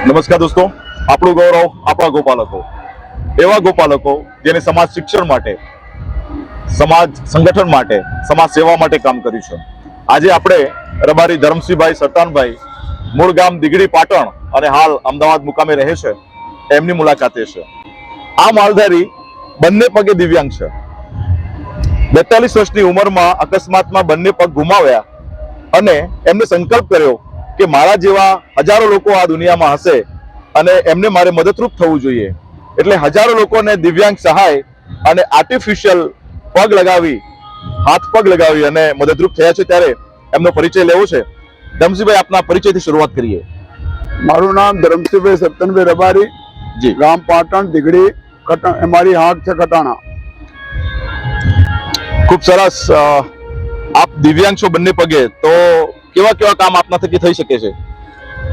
નમસ્કાર દોસ્તો, આપણું ગૌરવ આપણા ગોપાલકો. એવા ગોપાલકો જેને સમાજ શિક્ષણ માટે, સમાજ સંગઠન માટે, સમાજ સેવા માટે કામ કર્યું છે. આજે આપણે રબારી ધરમસિંહભાઈ, સરતાનભાઈ, મૂળ ગામ દીગડી પાટણ અને હાલ અમદાવાદ મુકામે રહે છે, એમની મુલાકાતે છે. આ માલધારી બંને પગે દિવ્યાંગ છે. બેતાલીસ વર્ષની ઉંમરમાં અકસ્માતમાં બંને પગ ગુમાવ્યા અને એમને સંકલ્પ કર્યો કે મારા જેવા હજારો લોકો આ દુનિયામાં હશે અને એમને મારે મદદરૂપ થવું જોઈએ. એટલે હજારો લોકોને દિવ્યાંગ સહાય અને આર્ટિફિશિયલ પગ લગાવી હાથ પગ લગાવી અને મદદરૂપ થયા છે ત્યારે એમનો પરિચય લેવો છે. ધમસીભાઈ આપના પરિચયથી શરૂઆત કરીએ. મારું નામ ધરમસિંહભાઈ સત્તનભાઈ રબારી જી. ગામ પાટણ દીગડી કટા મારી હાથ છે કટાણા. ખૂબ સરસ આપ દિવ્યાંગ છો બંને પગે તો કેવા કેવા કામ આપના થકી થઈ શકે છે?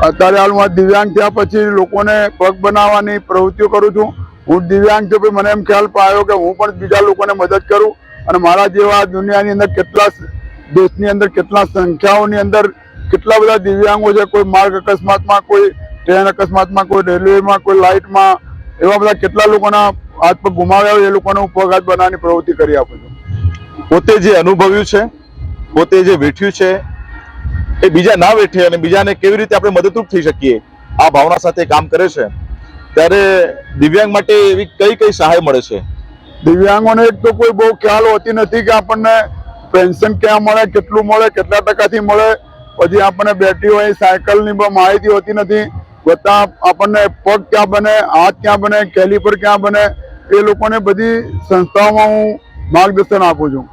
અત્યારે હાલમાં દિવ્યાંગ થયા પછી લોકોને પગ બનાવવાની પ્રવૃત્તિઓ કરું છું. હું દિવ્યાંગ છું મને એમ ખ્યાલ આવ્યો કે હું પણ બીજા લોકોને મદદ કરું અને મારા જેવા દુનિયાની અંદર કેટલા દેશની અંદર કેટલા સંખ્યાઓની અંદર કેટલા બધા દિવ્યાંગો છે કોઈ માર્ગ અકસ્માતમાં કોઈ ટ્રેન અકસ્માતમાં કોઈ રેલવેમાં કોઈ લાઇટમાં એવા બધા કેટલા લોકોના હાથ પગ ગુમાવ્યા હોય એ લોકોને હું પગ હાથ બનાવવાની પ્રવૃત્તિ કરી આપું છું. પોતે જે અનુભવ્યું છે પોતે જે વેઠ્યું છે એ બીજા ના વેઠે અને બીજાને કેવી રીતે આપણે મદદરૂપ થઈ શકીએ? આ ભાવના સાથે કામ કરે છે. ત્યારે દિવ્યાંગ માટે એવી કઈ કઈ સહાય મળે છે? દિવ્યાંગોને એક તો કોઈ બહુ ખ્યાલ હોતી નથી કે આપણને પેન્શન ક્યાં મળે કેટલું મળે કેટલા ટકાથી મળે. પછી આપણને બેટરી હોય સાયકલની પણ માહિતી હોતી નથી. બધા આપણને પગ ક્યાં બને હાથ ક્યાં બને કેલિપર ક્યાં બને એ લોકોને બધી સંસ્થાઓમાં હું માર્ગદર્શન આપું છું.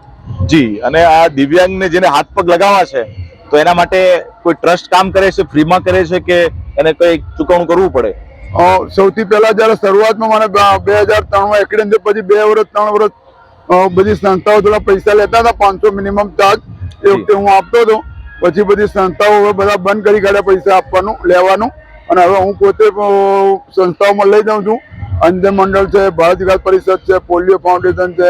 જી અને આ દિવ્યાંગને જેને હાથ પગ લગાવવા છે તો એના માટે કોઈ ટ્રસ્ટ કામ કરે છે, ફ્રીમાં કરે છે કે એને કઈ ચૂકવણું કરવું પડે? સૌથી પહેલા જ્યારે શરૂઆતમાં મને બે હજાર ત્રણમાં એક્સિડન્ટ પછી બે વર્ષ ત્રણ વર્ષ બધી સંસ્થાઓ થોડા પૈસા લેતા હતા, પાંચસો મિનિમમ ચાર્જ, એ વખતે હું આપતો હતો. પછી બધી સંસ્થાઓ હવે બધા બંધ કરી કાઢ્યા પૈસા આપવાનું, લેવાનું. અને હવે હું પોતે સંસ્થાઓમાં લઈ જાઉં છું. અંધ મંડળ છે, ભારત વિકાસ પરિષદ છે, પોલિયો ફાઉન્ડેશન છે,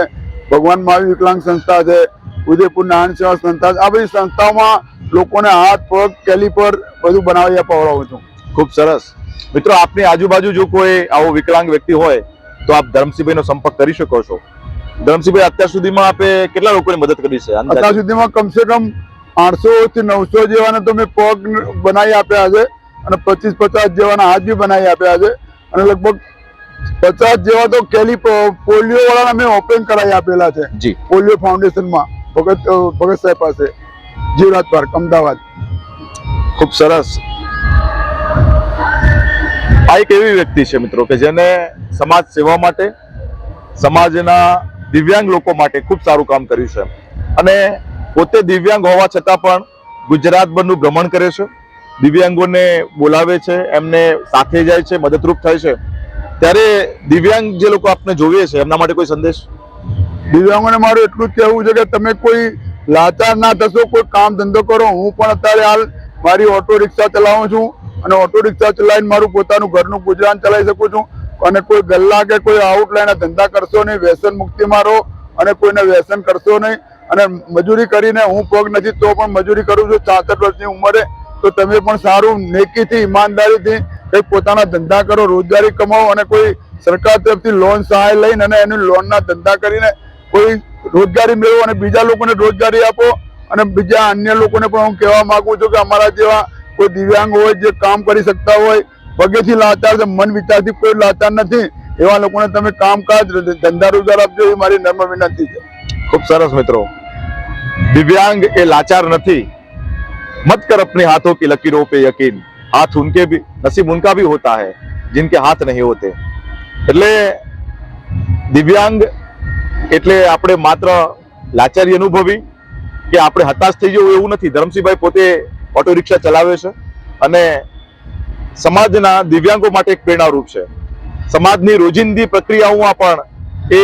ભગવાન મહાવીર વિકલાંગ સંસ્થા છે, ઉદયપુર નારાયણ સેવા સંસ્થા આ બધી સંસ્થાઓમાં લોકોને હાથ પગ કેલિપર બધું બનાવી અપાવડાવું છું. ખૂબ સરસ. મિત્રો આપની આજુબાજુ જો કોઈ આવો વિકલાંગ વ્યક્તિ હોય તો આપ ધરમસિંહભાઈનો સંપર્ક કરી શકો છો. ધર્મસિંહભાઈ અત્યાર સુધીમાં આપે કેટલા લોકોની મદદ કરી છે? અત્યાર સુધીમાં કમસે કમ આઠસો થી નવસો જેવાને તો મેં પગ બનાવી આપ્યા છે અને પચીસ પચાસ જેવાના હાથ બી બનાવી આપ્યા છે. અને લગભગ પચાસ જેવા તો કેલી પોલિયો વાળાને મેં ઓપન કરાવી આપેલા છે. જી. પોલિયો ફાઉન્ડેશનમાં ભગત ભગત સાહેબ પાસે. જીવરાજ પાર્ક, અમદાવાદ. ખૂબ સરસ. આ એક એવી વ્યક્તિ છે મિત્રો કે જેને સમાજ સેવા માટે, સમાજના દિવ્યાંગ લોકો માટે ખૂબ સારું કામ કર્યું છે. અને પોતે દિવ્યાંગ હોવા છતાં પણ ગુજરાતભરનું ભ્રમણ કરે છે. દિવ્યાંગોને બોલાવે છે, એમને સાથે જાય છે, મદદરૂપ થાય છે. ત્યારે દિવ્યાંગ જે લોકો આપણે જોઈએ છે, એમના માટે કોઈ સંદેશ? દિવ્યાંગોને મારું એટલું જ કહેવું છે કે તમે કોઈ લાચાર ના થશો, કોઈ કામ ધંધો કરો. હું પણ અત્યારે હાલ મારી ઓટો રિક્ષા ચલાવું છું અને ઓટો રિક્ષા ચલાવીને મારું પોતાનું ઘરનું ગુજરાન ચલાવી શકું છું. અને કોઈ ગલ્લા કે કોઈ આઉટલાઈન ધંધા કરશો નહીં, વ્યસન મુક્તિ મારો અને કોઈને વ્યસન કરશો નહીં. અને મજૂરી કરીને હું પગ નથી તો પણ મજૂરી કરું છું. છાસઠ વર્ષની ઉંમરે તો તમે પણ સારું નેકીથી, ઈમાનદારીથી કંઈક પોતાના ધંધા કરો, રોજગારી કમાવો અને કોઈ સરકાર તરફથી લોન સહાય લઈને અને એની લોનના ધંધા કરીને કોઈ રોજગારી મેળવો અને બીજા લોકોને રોજગારી આપો અને બીજા અન્ય લોકોને પણ હું કહેવા માગું છું કે અમારા જેવા કોઈ દિવ્યાંગ હોય, જે કામ કરી શકતા હોય, પગેથી લાચાર છે, મન વિચારથી કોઈ લાચાર નથી, એવા લોકોને તમે કામકાજ ધંધા રોજગાર આપજો એ મારી નર્મ વિનંતી છે. ખૂબ સરસ મિત્રો. દિવ્યાંગ એ લાચાર નથી. મત કર અપને હાથો કી લકીરો પે યકીન. હાથ ઉનકે ભી નસીબ ઉનકા ભી હોતા હૈ, જિનકે હાથ નહીં હોતે. એટલે દિવ્યાંગ એટલે આપણે માત્ર લાચારી અનુભવી કે આપણે હતાશ થઈ જવું એવું નથી. ધરમસિંહભાઈ પોતે ઓટો રિક્ષા ચલાવે છે અને સમાજના દિવ્યાંગો માટે એક પ્રેરણારૂપ છે. સમાજની રોજિંદી પ્રક્રિયાઓમાં પણ એ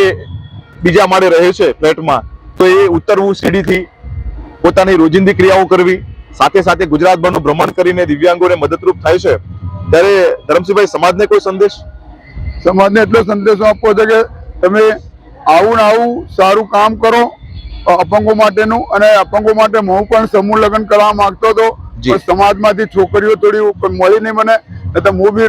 બીજા માળે રહે છે ફ્લેટમાં. તો એ ઉતરવું સીડીથી પોતાની રોજિંદી ક્રિયાઓ કરવી, સાથે સાથે ગુજરાતભરનું ભ્રમણ કરીને દિવ્યાંગોને મદદરૂપ થાય છે. ત્યારે ધરમસિંહભાઈ, સમાજને કોઈ સંદેશ? સમાજને એટલો સંદેશો આપવો છે કે તમે આવું ને આવું સારું કામ કરો. અપંગો માટેનું અને અપંગો માટે હું પણ સમૂહ લગ્ન કરવા માંગતો હતો. સમાજમાંથી છોકરીઓ થોડી મળી નહીં મને. નહીં તો હું બી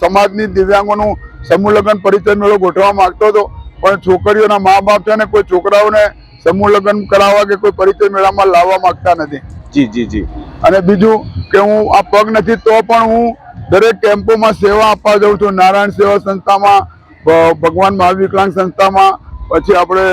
સમાજની દિવ્યાંગોનું સમૂહ લગ્ન પરિચય મેળો ગોઠવવા માંગતો હતો. પણ છોકરીઓના મા બાપ છે ને કોઈ છોકરાઓને સમૂહ લગ્ન કરાવવા કે કોઈ પરિચય મેળામાં લાવવા માંગતા નથી. જી જી જી. અને બીજું કે હું આ પગ નથી તો પણ હું દરેક કેમ્પોમાં સેવા આપવા જાઉં છું. નારાયણ સેવા સંસ્થામાં ભગવાન મહાવિકલાંગ સંસ્થામાં પછી આપણે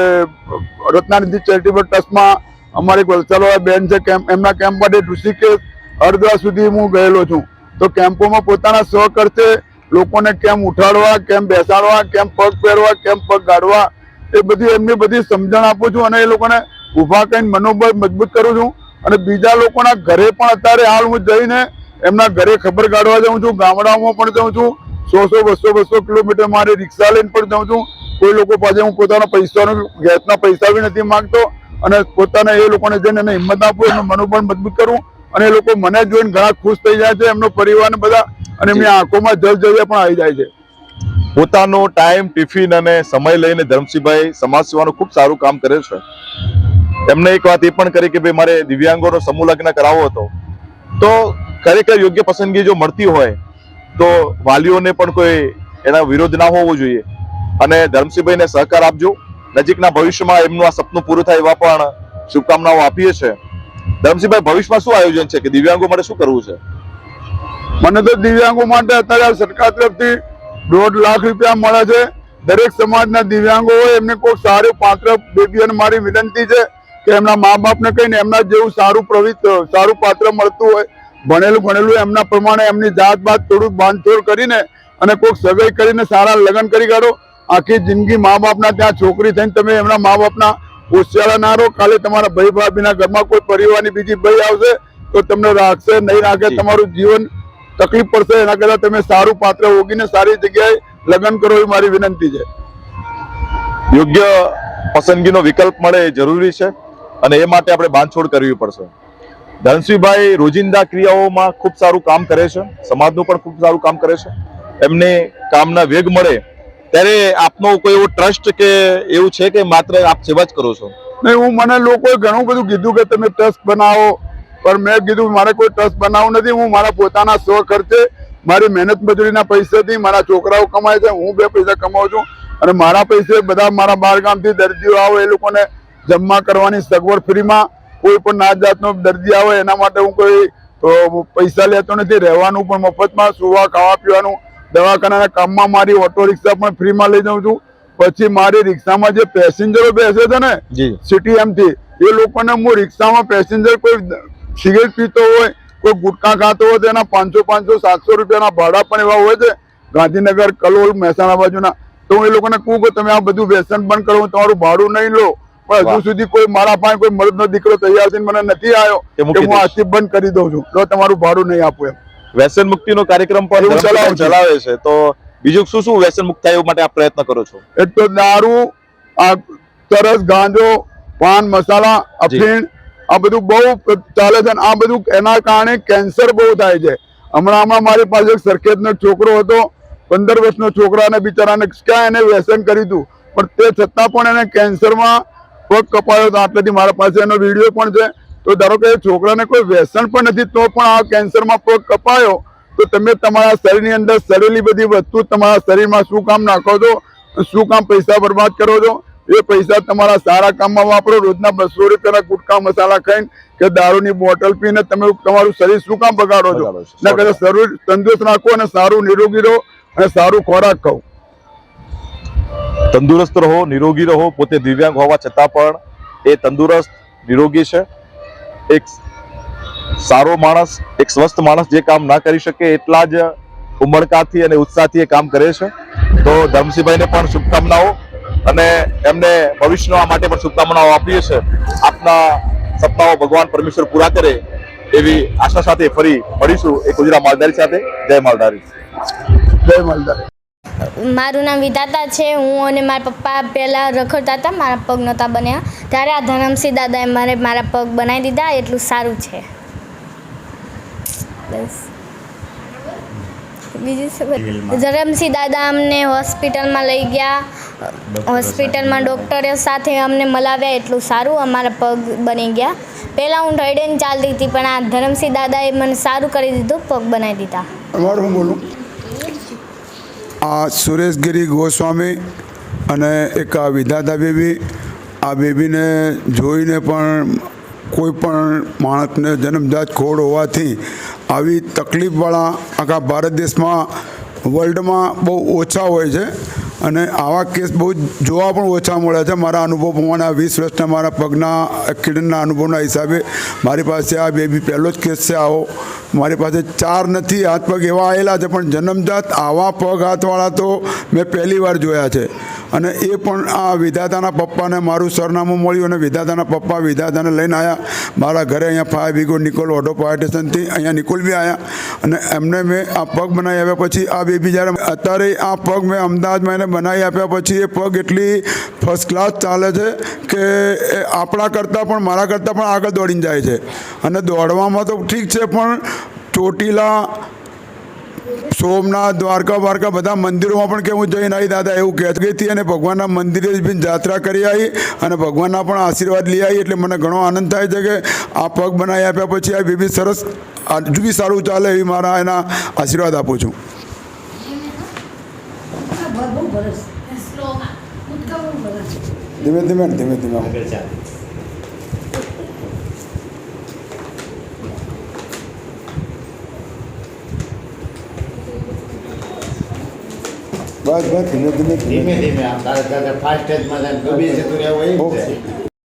રત્નાનિધિ ચેરિટેબલ ટ્રસ્ટમાં અમારી વલસાડવાળા બેન છે કેમ્પ એમના કેમ્પ માટે ઋષિકેશ હરિદ્વાર સુધી હું ગયેલો છું. તો કેમ્પોમાં પોતાના સ્વ કરશે લોકોને કેમ ઉઠાડવા, કેમ બેસાડવા, કેમ પગ પહેરવા કેમ પગ ગાડવા, એ બધી એમની બધી સમજણ આપું છું અને એ લોકોને ઊભા કરીને મનોબળ મજબૂત કરું છું. અને બીજા લોકોના ઘરે પણ અત્યારે હાલ હું જઈને એમના ઘરે ખબર કાઢવા જાઉં છું, ગામડાઓમાં પણ જાઉં છું, સો સો બસો બસો કિલોમીટર મારી રિક્ષા લઈને પણ જાઉં છું. કોઈ લોકો પાસે હું પોતાના પૈસાનો ગેસના પૈસા બી નથી માંગતો અને પોતાના એ લોકોને જઈને એને હિંમત આપું એમનું મનોબળ મજબૂત કરું અને એ લોકો મને જોઈને ઘણા ખુશ થઈ જાય છે એમનો પરિવાર બધા અને એમની આંખોમાં જલ જલ્યા પણ આવી જાય છે. પોતાનો ટાઈમ ટિફિન અને સમય લઈને ધર્મસિંહભાઈ સમાજ સેવાનું ખૂબ સારું કામ કરે છે. એમને એક વાત એ પણ કરી કે ભાઈ મારે દિવ્યાંગોનો સમૂહ લગ્ન કરાવવો હતો. તો ખરેખર યોગ્ય પસંદગી જો મળતી હોય તો વાલીઓને પણ કોઈ એના વિરોધ ના હોવો જોઈએ. અને ધરમસિંહભાઈને સહકાર આપજો. નજીકના ભવિષ્યમાં એમનું આ સપનું પૂરું થાય એવા પણ શુભકામનાઓ આપીએ છીએ ધર્મસિંહભાઈ, ભવિષ્યમાં શું આયોજન છે કે દિવ્યાંગો માટે શું કરવું છે? મને તો દિવ્યાંગો માટે અત્યારે સરકાર તરફથી દોઢ લાખ રૂપિયા મળે છે. દરેક સમાજના દિવ્યાંગો હોય, એમને કોઈ સારું પાત્ર બેબીઓને મારી વિનંતી છે કે એમના મા બાપને કહીને એમના જેવું સારું પ્રવિત્ર સારું પાત્ર મળતું હોય. ભણેલું ભણેલું એમના પ્રમાણે એમની જાત બાત થોડુંક બાંધછોડ કરીને અને કોઈક સગાઈ કરીને સારા લગ્ન કરી કાઢો. આખી જિંદગી મા બાપના ત્યાં છોકરી થઈને તમે એમના મા બાપના હોશિયાળા ના રહો. કાલે તમારા ભાઈ ભાભીના ઘરમાં કોઈ પરિવારની બીજી ભાઈ આવશે તો તમને રાખશે નહીં રાખે તમારું જીવન તકલીફ પડશે. એના કરતા તમે સારું પાત્ર ઓગીને સારી જગ્યાએ લગ્ન કરો એ મારી વિનંતી છે. યોગ્ય પસંદગીનો વિકલ્પ મળે એ જરૂરી છે અને એ માટે આપણે બાંધછોડ કરવી પડશે. ધનસિંહભાઈ રોજિંદા ક્રિયાઓમાં ખૂબ સારું કામ કરે છે. સમાજનું પણ ખૂબ સારું કામ કરે છે. એમને કામના વેગ મળે ત્યારે આપનો કોઈ એવો ટ્રસ્ટ કે એવું છે કે માત્ર આપ સેવા જ કરો છો? નહીં, હું મને લોકોએ ઘણું બધું કીધું કે તમે ટ્રસ્ટ બનાવો, પણ મેં કીધું મારે કોઈ ટ્રસ્ટ બનાવવું નથી, હું મારા પોતાના સ્વ ખર્ચે, મારી મહેનત મજૂરીના પૈસાથી મારા છોકરાઓ કમાય છે, હું બે પૈસા કમાઉં છું, અને મારા પૈસે બધા મારા બહારગામથી દર્દીઓ આવે, એ લોકોને જમવા કરવાની સગવડ ફ્રીમાં, કોઈ પણ નાત જાતનો દર્દી આવે, એના માટે હું કોઈ પૈસા લેતો નથી, રહેવાનું પણ મફતમાં, સુવા ખાવા પીવાનું દવાખાનાના કામમાં મારી ઓટો રિક્ષા પણ ફ્રીમાં લઈ જાઉં છું. પછી મારી રિક્ષામાં જે પેસેન્જરો બેસે છે ને સિટી એમથી એ લોકોને હું રિક્ષામાં પેસેન્જર કોઈ સિગરેટ પીતો હોય કોઈ ગુટકા ખાતો હોય તો એના પાંચસો પાંચસો સાતસો રૂપિયાના ભાડા પણ એવા હોય છે. ગાંધીનગર કલોલ મહેસાણા બાજુના. તો હું એ લોકોને કહું કે તમે આ બધું વ્યસન બંધ કરો હું તમારું ભાડું નહીં લો પણ હજુ સુધી કોઈ મારા પાસે કોઈ મર્દનો દીકરો તૈયાર થઈને મને નથી આવ્યો કે હું. આજથી બંધ કરી દઉં છું. તો તમારું ભાડું નહીં આપું એમ. વ્યસન મુક્તિનો કાર્યક્રમ પણ ચલાવે છે. તો બીજું શું શું વ્યસન મુક્ત થાય માટે આપ પ્રયત્ન કરો છો? એક તો દારૂ આ તરસ ગાંજો પાન મસાલા અફીણ આ બધું બહુ ચાલે છે અને આ બધું એના કારણે કેન્સર બહુ થાય છે. હમણાં હમણાં મારી પાસે એક સરખેજનો છોકરો હતો પંદર વર્ષનો છોકરાને બિચારાને ક્યાં એને વ્યસન કરી હતું? પણ તે છતાં પણ એને કેન્સરમાં પગ કપાયો હતો. આટલેથી મારા પાસે એનો વીડિયો પણ છે. તો ધારો કે છોકરાને કોઈ વ્યસન પણ નથી તો પણ આ કેન્સરમાં પગ કપાયો તો તમે તમારા શરીરની અંદર સડેલી બધી વસ્તુ તમારા શરીરમાં શું કામ નાખો છો? શું કામ પૈસા બરબાદ કરો છો? એ પૈસા તમારા સારા કામમાં વાપરો રોજના બસો રૂપિયાના ગુટકા મસાલા ખાઈને કે દારૂની બોટલ પીને તમે તમારું શરીર શું કામ બગાડો છો. ના કરે શરીર તંદુરસ્ત રાખો અને સારું નિરોગી રહો અને સારું ખોરાક ખાઓ. તંદુરસ્ત રહો નિરોગી રહો પોતે દિવ્યાંગ હોવા છતાં પણ એ તંદુરસ્ત નિરોગી છે. એક સારો માણસ, એક સ્વસ્થ માણસ જે કામ ના કરી શકે એટલા જ ઉમળકાથી અને ઉત્સાહથી એ કામ કરે છે. તો ધર્મસિંહભાઈને પણ શુભકામનાઓ અને એમને ભવિષ્યના માટે પણ શુભકામનાઓ આપીએ છીએ. આપના સપ્તાહો ભગવાન પરમેશ્વર પૂરા કરે એવી આશા સાથે ફરી મળીશું એ ગુજરાત માલધારી સાથે. જય માલધારી. જય માલદાર મારું નામ વિધાતા છે હું અને મારા પપ્પા પહેલાં રખડતા હતા મારા પગ નહોતા બન્યા. ત્યારે આ ધરમસિંહ દાદાએ મારે મારા પગ બનાવી દીધા એટલું સારું છે. બસ. બીજું શું ધરમસિંહ દાદા અમને હોસ્પિટલમાં લઈ ગયા. હોસ્પિટલમાં ડૉક્ટરો સાથે અમને મલાવ્યા એટલું સારું અમારા પગ બની ગયા. પહેલાં હું ઢળીને ચાલતી હતી પણ આ ધરમસિંહ દાદાએ મને સારું કરી દીધું પગ બનાવી દીધા. અમારું હું બોલું? આ સુરેશગીરી ગોસ્વામી અને એક આ વિધાતા બેબી, આ બેબીને જોઈને પણ કોઈ પણ માણસને જન્મજાત ખોડ હોવાથી આવી તકલીફવાળા આખા ભારત દેશમાં વર્લ્ડમાં બહુ ઓછા હોય છે. અને આવા કેસ બહુ જોવા પણ ઓછા મળે છે. મારા અનુભવ પ્રમાણે આ વીસ વર્ષના મારા પગના એક્સિડન્ટના અનુભવના હિસાબે મારી પાસે આ બેબી પહેલો જ કેસ છે આવો. મારી પાસે ચાર નથી, હાથ પગ એવા આવેલા છે, પણ જન્મજાત આવા પગ હાથવાળા તો મેં પહેલી વાર જોયા છે. અને એ પણ આ વિધાતાના પપ્પાને મારું સરનામું મળ્યું અને વિધાતાના પપ્પા વિધાતાને લઈને આવ્યા મારા ઘરે અહીંયા fire brigade Nikol auto fire સ્ટેશનથી અહીંયા નિકોલ બી આવ્યા અને એમને મેં આ પગ બનાવી આવ્યા પછી આ બેબી જ્યારે અત્યારે આ પગ મેં અમદાવાદમાં એને બનાવી આપ્યા પછી એ પગ એટલી ફર્સ્ટ ક્લાસ ચાલે છે કે આપણા કરતાં પણ મારા કરતાં પણ આગળ દોડીને જાય છે. અને દોડવામાં તો ઠીક છે પણ ચોટીલા સોમનાથ દ્વારકા દ્વારકા બધા મંદિરોમાં પણ કે હું જઈને આવી દાદા એવું કહેતી હતી અને ભગવાનના મંદિરે જ બી જાત્રા કરી આવી અને ભગવાનના પણ આશીર્વાદ લઈ આવી એટલે મને ઘણો આનંદ થાય છે કે આ પગ બનાવી આપ્યા પછી આ બેબી સરસ હજુ બી સારું ચાલે એવી મારા એના આશીર્વાદ આપું છું. ધીમે ધીમે ધીમે ધીમે. બસ બસ ધીમે ધીમે ધીમે ધીમે ફાસ્ટ જ માં ગભી જતું એવું હોય ઓકે. જ છે